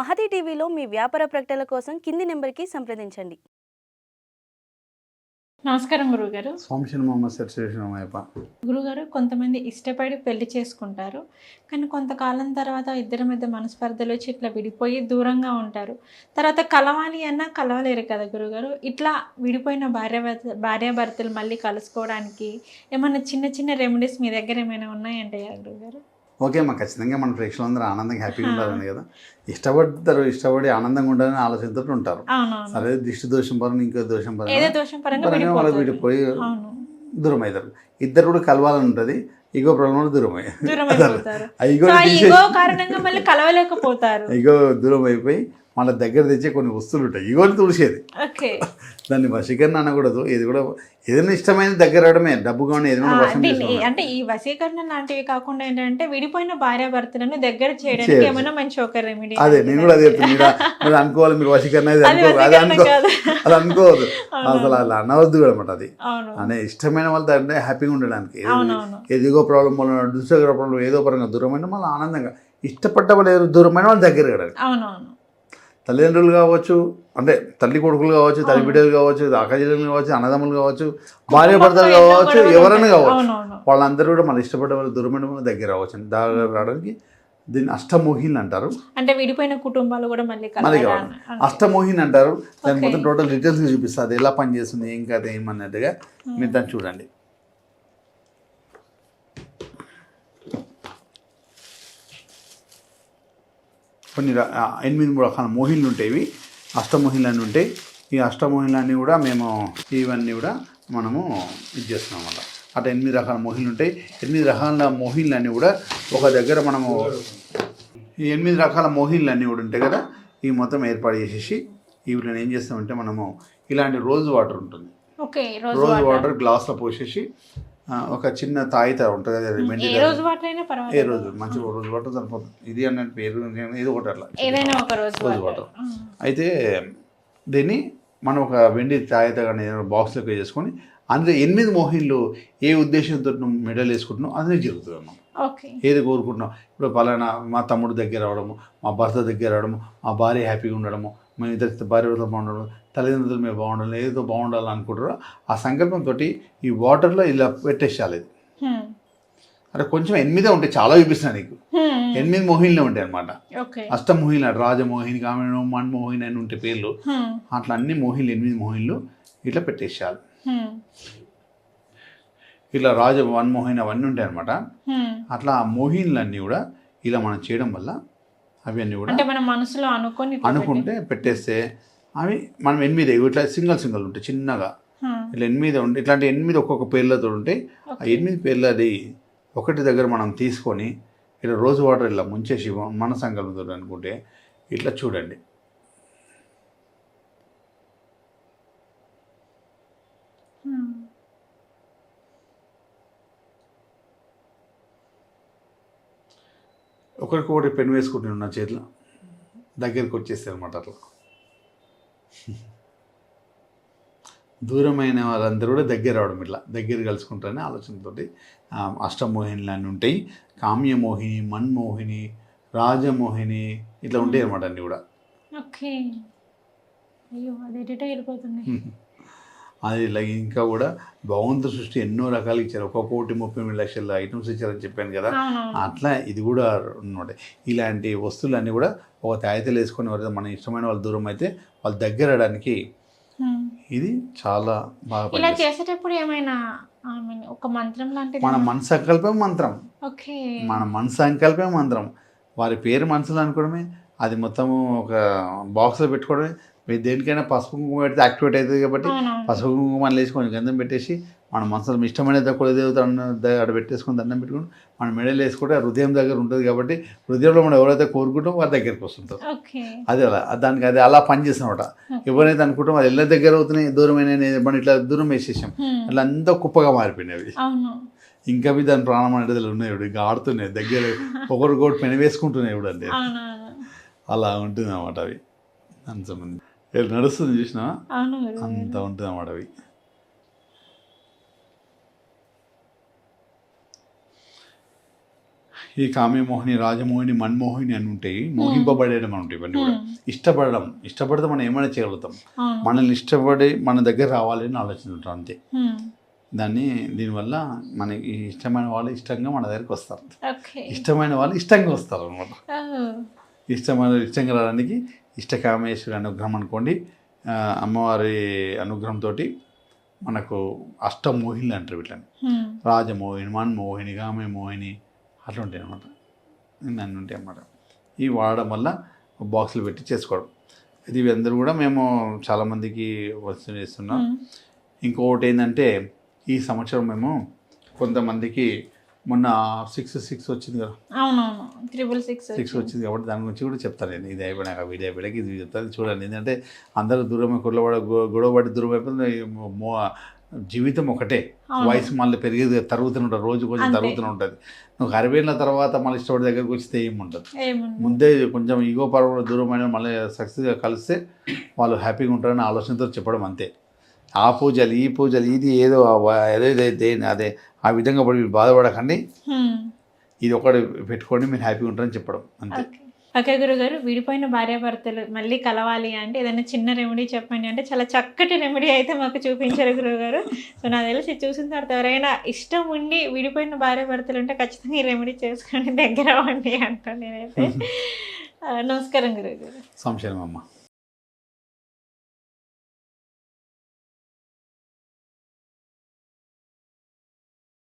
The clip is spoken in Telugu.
మహతి టీవీలో మీ వ్యాపార ప్రకటనల కోసం కింది నెంబర్కి సంప్రదించండి. నమస్కారం గురుగారు గురుగారు కొంతమంది ఇష్టపడి పెళ్ళి చేసుకుంటారు. కానీ కొంతకాలం తర్వాత ఇద్దరి మధ్య మనస్పర్ధలు వచ్చి ఇట్లా విడిపోయి దూరంగా ఉంటారు. తర్వాత కలవాలి అన్నా కలవలేరు కదా గురుగారు ఇట్లా విడిపోయిన భార్య భార్యాభర్తలు మళ్ళీ కలుసుకోవడానికి ఏమైనా చిన్న చిన్న రెమెడీస్ మీ దగ్గర ఏమైనా ఉన్నాయంటాయా గురుగారు ఓకే మా ఖచ్చితంగా మన ప్రేక్షకులందరూ ఆనందంగా హ్యాపీగా ఉండాలని కదా. ఇష్టపడతారు ఇష్టపడి ఆనందంగా ఉండాలని ఆలోచనతో ఉంటారు. సరే దిష్టి దోషం పరంగా ఇంకో దోషం పరంగా వాళ్ళకి విడిపోయి దూరం అవుతారు ఇద్దరు కూడా కలవాలని ఉంటుంది ఈగో ప్రాబ్లం దూరం అయ్యి దూరం అయిపోతారు ఆ ఈగో సో ఆ తీసేసి ఈగో కారణంగా మళ్ళీ కలవలేకపోతారు. ఈగో దూరం అయిపోయి మళ్ళీ దగ్గర తెచ్చే కొన్ని వస్తువులు ఉంటాయి. ఈగోని తుడిచేది. దాన్ని వశీకరణ అనకూడదు ఇది కూడా ఏదైనా ఇష్టమైన దగ్గర రావడమే. డబ్బు కానీ ఏదైనా అంటే ఈ వశీకరణ లాంటివి కాకుండా ఏంటంటే విడిపోయిన భార్యాభర్తలను దగ్గర చేయడానికి. ఏమైనా మంచి ఒక రెమెడీ అదే నేను కూడా అదే మీరు అనుకోవాలి మీరు వశీకరణ అది అనుకో అది అనుకోవద్దు. అసలు అలా అనవద్దు కూడా అనమాట అది. అనే ఇష్టమైన వాళ్ళతో అంటే హ్యాపీగా ఉండడానికి. ఎదిగో ప్రాబ్లం వల్ల దుసగర ప్రాబ్లం ఏదో పరంగా దూరమైన మళ్ళీ ఆనందంగా ఇష్టపడ్డ వాళ్ళు ఏదో దూరమైన వాళ్ళు దగ్గర అవునవును. తల్లిదండ్రులు కావచ్చు అంటే తల్లి కొడుకులు కావచ్చు తల్లి బిడ్డలు కావచ్చు అక్కజల్లు కావచ్చు అన్నదమ్ములు కావచ్చు భార్య భర్తలు కావచ్చు ఎవరైనా. కావచ్చు. వాళ్ళందరూ కూడా మన ఇష్టపడ్డ వాళ్ళు దూరమైన వాళ్ళు దగ్గర రావచ్చు దగ్గర రావడానికి దీన్ని అష్టమోహిని అంటారు. అంటే విడిపోయిన కుటుంబాలు కూడా మళ్ళీ మళ్ళీ కావాలి అష్టమోహిని అంటారు. దాని. మొత్తం టోటల్ డీటెయిల్స్ చూపిస్తుంది అది ఎలా పనిచేస్తుంది ఏం కాదు ఏమన్నట్టుగా మీరు దాన్ని చూడండి. కొన్ని ఎనిమిది మూడు రకాల మోహిన్లు ఉంటాయి. ఇవి అష్టమోహిన్లు ఉంటాయి ఈ అష్టమోహిన్లన్నీ కూడా మేము ఇవన్నీ కూడా మనము ఇది చేస్తున్నాం అన్నమాట. అట్లా ఎనిమిది రకాల మోహిన్లు ఉంటాయి. ఎనిమిది రకాల మోహిన్లన్నీ కూడా ఒక దగ్గర మనము ఈ ఎనిమిది రకాల మోహిన్లు అన్నీ కూడా ఉంటాయి కదా ఇవి మొత్తం ఏర్పాటు చేసేసి వీటిని ఏం చేస్తామంటే మనము ఇలాంటి రోజ్ వాటర్ ఉంటుంది. ఓకే రోజు వాటర్ గ్లాస్లో పోసేసి ఒక చిన్న తాయిత ఉంటుంది మెంతి ఏ. రోజు వాటర్ ఏ రోజు మంచి రోజు వాటర్ సరిపోతుంది. ఇది అన్నట్టు పేరు ఏదో ఒకటి అట్లా. ఏదైనా ఒక రోజు రోజు వాటర్. అయితే దీన్ని మనం ఒక వెండి తాయిత కానీ బాక్స్లోకి వేసేసుకొని అందులో ఎనిమిది మోహిన్లు ఏ ఉద్దేశంతో మెడల్ వేసుకుంటున్నావు అదే జరుగుతుంది అన్నమాట. ఓకే. ఏది కోరుకుంటున్నాం? ఇప్పుడు పలానా మా తమ్ముడు దగ్గర రావడము మా భర్త దగ్గర రావడము మా భార్య హ్యాపీగా ఉండడము మేము ఇద్దరు భార్యతో బాగుండడం తల్లిదండ్రులు మేము బాగుండాలి ఏదో బాగుండాలి అనుకుంటారో ఆ సంకల్పంతో ఈ వాటర్లో ఇలా పెట్టేసాలి ఇది. అంటే కొంచెం ఎనిమిదే ఉంటాయి చాలా చూపిస్తున్నాను నీకు. ఎనిమిది మోహిన్లే ఉంటాయి అనమాట అష్టమోహిని అంట రాజమోహిని కామిని మన్మోహిని అని ఉంటాయి పేర్లు. అట్లా అన్ని మోహిన్లు ఎనిమిది మోహిన్లు ఇట్లా పెట్టేసేయాలి. ఇట్లా రాజ వన్మోహిని అవన్నీ ఉంటాయి అనమాట. అట్లా ఆ మోహిన్లన్నీ కూడా ఇలా మనం చేయడం వల్ల అవి అన్నీ కూడా అంటే మన మనసులో అనుకొని ఇట్లా అనుకుంటే పెట్టేస్తే అవి మనం ఎనిమిది ఇట్లా సింగల్ సింగల్ ఉంటాయి చిన్నగా. ఇట్లా ఎనిమిది ఉంటాయి ఇట్లాంటి ఎనిమిది ఒక్కొక్క పేర్లతో ఉంటాయి ఆ. ఎనిమిది పేర్లు అది ఒకటి దగ్గర మనం తీసుకొని ఇట్లా రోజు వాటర్ ఇలా ముంచేసి మన సంకల్పంతో అనుకుంటే ఇట్లా చూడండి ఒకరికొకటి పెన్ వేసుకుంటున్నాను నా చేతిలో. దగ్గరికి వచ్చేస్తాయి అనమాట అట్లా. దూరమైన వాళ్ళందరూ కూడా దగ్గర రావడం ఇట్లా. దగ్గర కలుసుకుంటారనే ఆలోచనతోటి అష్టమోహినులు అన్నీ ఉంటాయి. కామ్యమోహిని మన్మోహిని రాజమోహిని ఇట్లా ఉంటాయి అనమాట అన్నీ కూడా. ఓకే. అయ్యో అది ఎడిట్ అది ఇలా ఇంకా కూడా భగవంతుడు సృష్టి ఎన్నో రకాలు ఇచ్చారు. ఒక కోటి ముప్పై ఎనిమిది లక్షల ఐటమ్స్ ఇచ్చారని చెప్పాను కదా. అట్లా ఇది కూడా అనమాట ఇలాంటి వస్తువులన్నీ కూడా ఒక తాయితలు వేసుకొని ఎవరైతే మన ఇష్టమైన వాళ్ళు దూరం అయితే వాళ్ళు దగ్గరడానికి హ్మ్. ఇది చాలా బాగా ఇలా చేసేటప్పుడు ఏమైనా ఒక మంత్రం లాంటిది? మన మన సంకల్పం మంత్రం. ఓకే. మన మన సంకల్పం మంత్రం. వారి పేరు మనసులో అనుకోవడమే అది మొత్తము ఒక బాక్స్లో పెట్టుకోవడమే మీరు దేనికైనా పసుపు కుంకుమ పెడితే యాక్టివేట్ అవుతుంది కాబట్టి పసుపు కుంకుమ లేచి కొంచెం గంధం పెట్టేసి మన మనసులో ఇష్టమైన ద- అక్కడ పెట్టేసుకొని దండం పెట్టుకుని మన మెడలు వేసుకుంటే హృదయం దగ్గర ఉంటుంది కాబట్టి హృదయంలో మనం ఎవరైతే కోరుకుంటామో వారి దగ్గరికి వస్తుంటాం ఓకే. అది అలా దానికి అది అలా పనిచేస్తున్నమాట ఎవరైతే అనుకుంటాం అది ఎలా దగ్గర అవుతున్నాయి దూరమైన మనం ఇట్లా దూరం వేసేసాం. అట్లా అంతా కుప్పగా మారిపోయినవి. ఇంకా అవి దాని ప్రాణం అనేది ఉన్నాయి ఇప్పుడు ఇంకా ఆడుతున్నాయి దగ్గర ఒకరికొకటి పెన వేసుకుంటున్నాయి ఇప్పుడు అంటే అలా ఉంటుంది అన్నమాట అవి. దానికి సంబంధించి. నడుస్తుంది చూసినా అంత ఉంటుంది అన్నమాట అవి. ఈ కామ్యమోహిని రాజమోహిని మన్మోహిని అని ఉంటాయి. మోహింపబడేయడం అని ఉంటాయి ఇవన్నీ కూడా. ఇష్టపడడం. ఇష్టపడితే మనం ఏమైనా చేయగలుగుతాం. మనల్ని ఇష్టపడి మన దగ్గర రావాలి అని ఆలోచించుంటాం అంతే. ఉమ్. దాన్ని దీనివల్ల మనకి ఇష్టమైన వాళ్ళు ఇష్టంగా మన దగ్గరికి వస్తారు. ఇష్టమైన వాళ్ళు ఇష్టంగా వస్తారు అనమాట. ఇష్టమైన ఇష్టంగా రావడానికి ఇష్టకామేశ్వరి అనుగ్రహం అనుకోండి. అమ్మవారి అనుగ్రహంతో మనకు అష్టమోహిని అంటారు వీటిని. రాజమోహిని మన్మోహిని గామె మోహిని అట్లా ఉంటాయి అనమాట అన్నీ ఉంటాయి అన్నమాట. ఇవి వాడడం వల్ల బాక్సులు పెట్టి చేసుకోవడం. ఇది అందరూ కూడా మేము చాలామందికి వస్తు చేస్తున్నాం. ఇంకొకటి ఏంటంటే ఈ సంవత్సరం మేము కొంతమందికి మొన్న సిక్స్ సిక్స్ వచ్చింది కదా. అవునవును. త్రిబుల్ సిక్స్ సిక్స్ వచ్చింది. కాబట్టి దాని గురించి కూడా చెప్తాను నేను. ఇది అయిపోయినాక వీడియో అయిపోయాక ఇది చెప్తాను. చూడండి ఎందుకంటే అందరూ దూరం కుర్లబడ గొడవబడి దూరం అయిపోయింది మో జీవితం ఒకటే. వయసు మళ్ళీ పెరిగేది తరుగుతూనే ఉంటుంది రోజు కొంచెం. తరుగుతూనే ఉంటుంది. నువ్వు అరవైల తర్వాత మళ్ళీ ఇష్టపడి దగ్గరికి వస్తే ఏముంది ముందే కొంచెం ఈగో పరంగా దూరం అయినా మళ్ళీ సక్సెస్గా కలిస్తే వాళ్ళు హ్యాపీగా ఉంటారని ఆలోచనతో చెప్పడం అంతే. ఆ పూజలు ఈ పూజలు ఇది ఏదో ఏదైతే అదే. ఆ విధంగా పడి మీరు బాధపడకండి. ఇది ఒకటి పెట్టుకోండి మీరు హ్యాపీగా ఉంటారని చెప్పడం అంతే. ఓకే. గురుగారు విడిపోయిన భార్యాభర్తలు మళ్ళీ కలవాలి అంటే ఏదైనా చిన్న రెమెడీ చెప్పండి అంటే చాలా చక్కటి రెమెడీ అయితే మాకు చూపించారు గురువుగారు సో నాకు తెలిసి చూసిన తర్వాత ఎవరైనా ఇష్టం ఉండి విడిపోయిన భార్యాభర్తలు ఉంటే ఖచ్చితంగా ఈ రెమెడీ చేసుకొని దగ్గర అవ్వండి అంటాను నేనైతే. నమస్కారం గురువుగారు సంశయం అమ్మ